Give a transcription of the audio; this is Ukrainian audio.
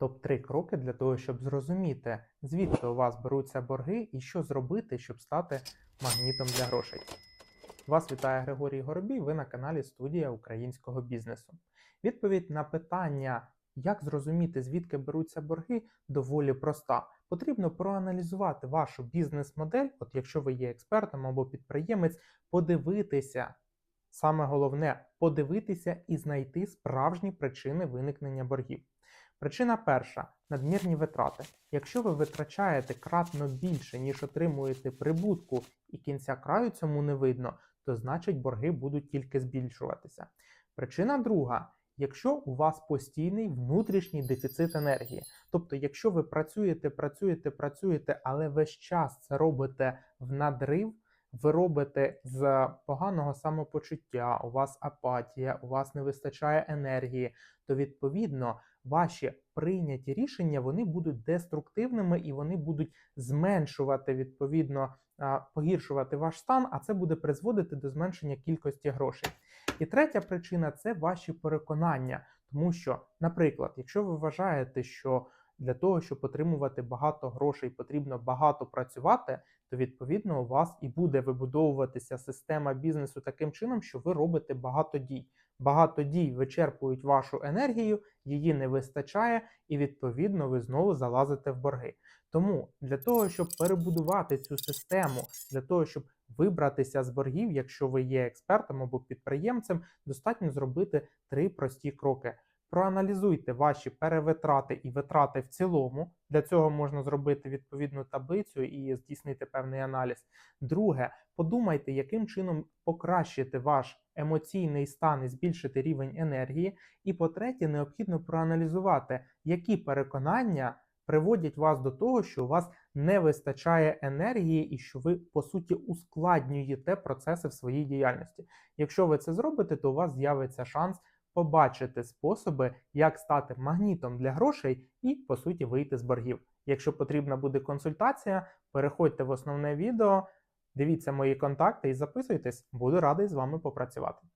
Топ-3 кроки для того, щоб зрозуміти, звідки у вас беруться борги і що зробити, щоб стати магнітом для грошей. Вас вітає Григорій Горобій, ви на каналі Студія українського бізнесу. Відповідь на питання, як зрозуміти, звідки беруться борги, доволі проста. Потрібно проаналізувати вашу бізнес-модель, от якщо ви є експертом або підприємець, подивитися. Саме головне подивитися і знайти справжні причини виникнення боргів. Причина перша надмірні витрати. Якщо ви витрачаєте кратно більше, ніж отримуєте прибутку, і кінця краю цьому не видно, то значить борги будуть тільки збільшуватися. Причина друга. Якщо у вас постійний внутрішній дефіцит енергії, тобто, якщо ви працюєте, працюєте, працюєте, але весь час це робите в надрив, ви робите з поганого самопочуття, у вас апатія, у вас не вистачає енергії, то відповідно ваші прийняті рішення вони будуть деструктивними і вони будуть зменшувати відповідно погіршувати ваш стан, а це буде призводити до зменшення кількості грошей. І третя причина це ваші переконання, тому що, наприклад, якщо ви вважаєте, що для того, щоб отримувати багато грошей, потрібно багато працювати, то відповідно у вас і буде вибудовуватися система бізнесу таким чином, що ви робите багато дій. Багато дій вичерпують вашу енергію, її не вистачає, і відповідно ви знову залазите в борги. Тому для того, щоб перебудувати цю систему, для того, щоб вибратися з боргів, якщо ви є експертом або підприємцем, достатньо зробити три прості кроки. Проаналізуйте ваші перевитрати і витрати в цілому. Для цього можна зробити відповідну таблицю і здійснити певний аналіз. Друге, подумайте, яким чином покращити ваш емоційний стан і збільшити рівень енергії. І по-третє, необхідно проаналізувати, які переконання приводять вас до того, що у вас не вистачає енергії і що ви по суті ускладнюєте процеси в своїй діяльності. Якщо ви це зробите, то у вас з'явиться шанс побачити способи, як стати магнітом для грошей і, по суті, вийти з боргів. Якщо потрібна буде консультація, переходьте в основне відео, дивіться мої контакти і записуйтесь, буду радий з вами попрацювати.